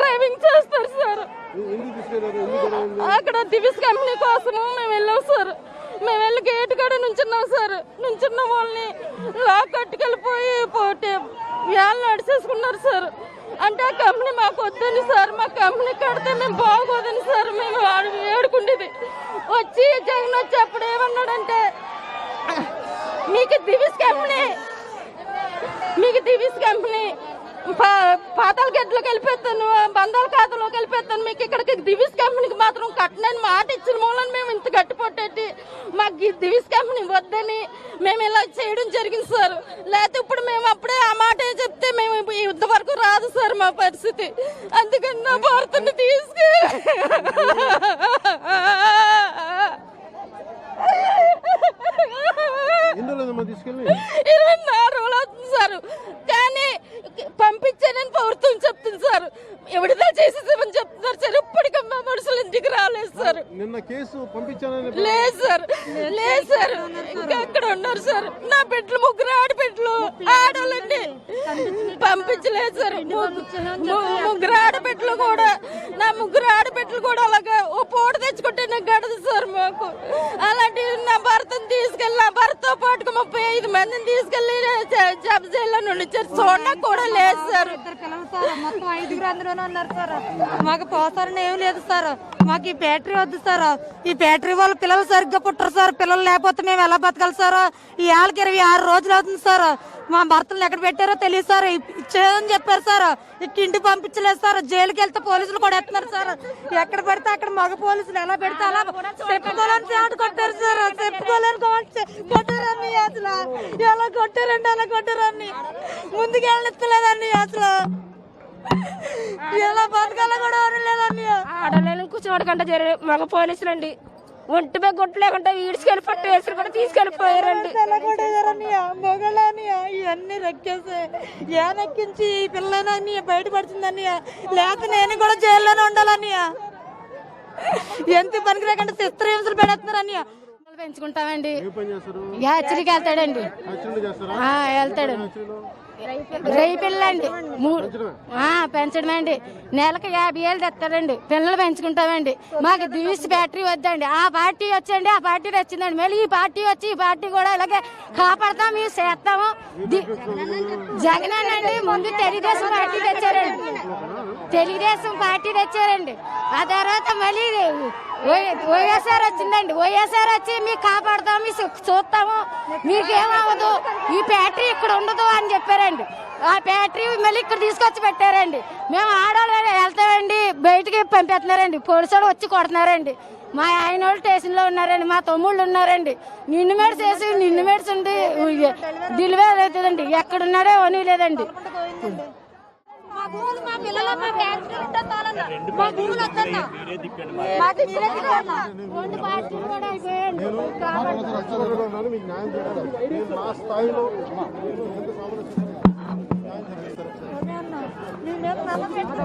Ragging చేస్తారు sir? అక్కడ Divi's company కోసము మేము వెళ్ళాం సార్. మేము వెళ్ళి గేట్ కాడ నుంచున్నాం సార్. నుంచున్న వాళ్ళని లాక్ కట్టుకెళ్ళిపోయి పోతే వ్యాన్ నడిచేసుకున్నారు సార్. అంటే ఆ కంపెనీ మాకు వద్దని సార్. మా కంపెనీ కడితే మేము బాగోదని సార్. మేము ఆడు- ఏడుకుండేది. వచ్చి జగన్ వచ్చి అప్పుడు ఏమన్నాడంటే మీకు దివిస్ కంపెనీ మీకు దివిస్ కంపెనీ పాతాల గడ్డలోకి వెళ్ళిపోతాను బంధాల ఖాతాలోకి వెళ్ళిపోతాను. మీకు ఇక్కడికి దివిస్ కంపెనీకి మాత్రం కట్టనని మాట ఇచ్చిన మూలని మేము ఇంత గట్టి పట్టేటి మాకు దివిస్ కంపెనీ వద్దని మేము ఇలా చేయడం జరిగింది సార్. లేకపోతే ఇప్పుడు మేము అప్పుడే ఆ మాట చెప్తే మేము ఇంతవరకు రాదు సార్ మా పరిస్థితి. అందుకని నా భర్తను తీసుకు తీసుకెళ్ళి? ఇరవై నాలుగు రోజులు అవుతుంది సార్ కానీ పంపించానని ప్రభుత్వం చెప్తుంది సార్ విడుదల చేసేసామని చెప్తున్నారు సార్ ఇప్పటికీ మా మనుషులు ఇంటికి రాలేదు సార్ నిన్న పంపించానని లేదు సార్. లేదు సార్. ఇంకా అక్కడ ఉన్నారు సార్? నా బిడ్డలు ముగ్గురు ఆడబిడ్డలు ఆడవాళ్ళండి. పంపించలేదు సార్. ముగ్గురు ఆడబిడ్డలు కూడా నా ముగ్గురు ఆడబిడ్డలు కూడా అలాగా ఓ పూట తెచ్చుకుంటే నాకు గడదు సార్ మాకు. అలాంటి నా భర్తను తీసుకెళ్ళి నా భర్తతో పాటుగా ముప్పై ఐదు మందిని తీసుకెళ్ళి జబ్ నుండి చూడడానికి కూడా లేదు సార్. ఇద్దరు పిల్లలు సార్. మొత్తం ఐదుగురు అందులోనే ఉన్నారు సార్. మాకు పోసారని ఏం లేదు సార్. మాకు ఈ బ్యాటరీ వద్దు సార్. ఈ బ్యాటరీ వాళ్ళ పిల్లలు సరిగ్గా పుట్టరు సార్. పిల్లలు లేకపోతే మేము ఎలా బతకాలి సార్? ఈ ఏళ్ళకి ఇరవై ఆరు రోజులు అవుతుంది సార్. మా భర్తలు ఎక్కడ పెట్టారో తెలియదు సార్. ఇచ్చేదని చెప్పారు సార్. ఇక ఇంటికి పంపించలేదు సార్. జైలుకి వెళ్తే పోలీసులు కూడా ఎత్తున్నారు సార్. ఎక్కడ పడితే అక్కడ మగ పోలీసులు ఎలా పెడితే అలా చెప్పుకోలేని చాటు కొట్టారు సార్. చెప్పుకోలేని కొట్టారని అసలు. ఎలా కొట్టారండి అలా కొట్టారని ముందుకు వెళ్ళనిస్తలేదండి అసలు. ఎలా బతకాలో కూడా ఆడలేని కూర్చోవడం కంటే జరిగే మగ పోలీసులు అండి ఒంటి మీద గుట్ట లేకుండా ఈడ్చుకెళ్ళి పట్టు వేసులు కూడా తీసుకెళ్ళిపోయారండి. ఎలా కొట్టేశారని మొగలని ఇవన్నీ రెక్కేసి ఈ పిల్లని బయటపడుతుందని లేక నేను కూడా జైల్లోనే ఉండాలని ఎంత పనికి లేకుండా చిత్రహింసలు పెడుతున్నారని పెంచుకుంటామండి. ఏ పని చేస్తారు? యాచరికి వెళ్తాడండి. వెళ్తాడు. యాక్సిడెంట్ రేయి పిల్లండి మూ- ఆ, పెంచడమండి నెలకు యాభై ఏళ్ళు తెస్తాడండి. పిల్లలు పెంచుకుంటామండి. మాకు దివిస్ బ్యాటరీ వద్దండి. ఆ పార్టీ వచ్చండి ఆ పార్టీ వచ్చిందండి మళ్ళీ ఈ పార్టీ వచ్చి ఈ పార్టీ కూడా ఇలాగే కాపాడతాం మేము చేస్తాము. జగన్ అండి ముందు తెలుగుదేశం పార్టీ తెచ్చారండి. తెలుగుదేశం పార్టీ తెచ్చారండి. ఆ తర్వాత మళ్ళీ వైఎస్ఆర్ వచ్చిందండి. వైఎస్ఆర్ వచ్చి మీకు కాపాడుతాం మీ చూస్తాము. మీకేమవ్వదు. ఈ ఫ్యాక్టరీ ఇక్కడ ఉండదు అని చెప్పారండి. ఆ ఫ్యాక్టరీ మళ్ళీ ఇక్కడ తీసుకొచ్చి పెట్టారండి. మేము ఆడవాళ్ళు వెళ్తామండి. బయటికి పంపిస్తున్నారండి. పోలీసులు వచ్చి కొడుతున్నారండి. మా ఆయన వాళ్ళు స్టేషన్లో ఉన్నారండి. మా తమ్ముళ్ళు ఉన్నారండి. నిన్ను మేడ చేసి నిన్ను మేడ్స్ ఉండి దిల్వే ఎక్కడున్నాడో అని లేదండి. మా భూములు మా పిల్లలు మా ఫ్యాక్టరీలు ఉంటే చాలన్నా. మా భూములు వద్దన్నా మాకు మీరే దిక్కన్నా. రెండు పార్టీలు కూడా అయిపోయాయండి మీకు న్యాయం చేయాలి నా స్థాయిలో మీ మీద నమ్మకం పెట్టుకో.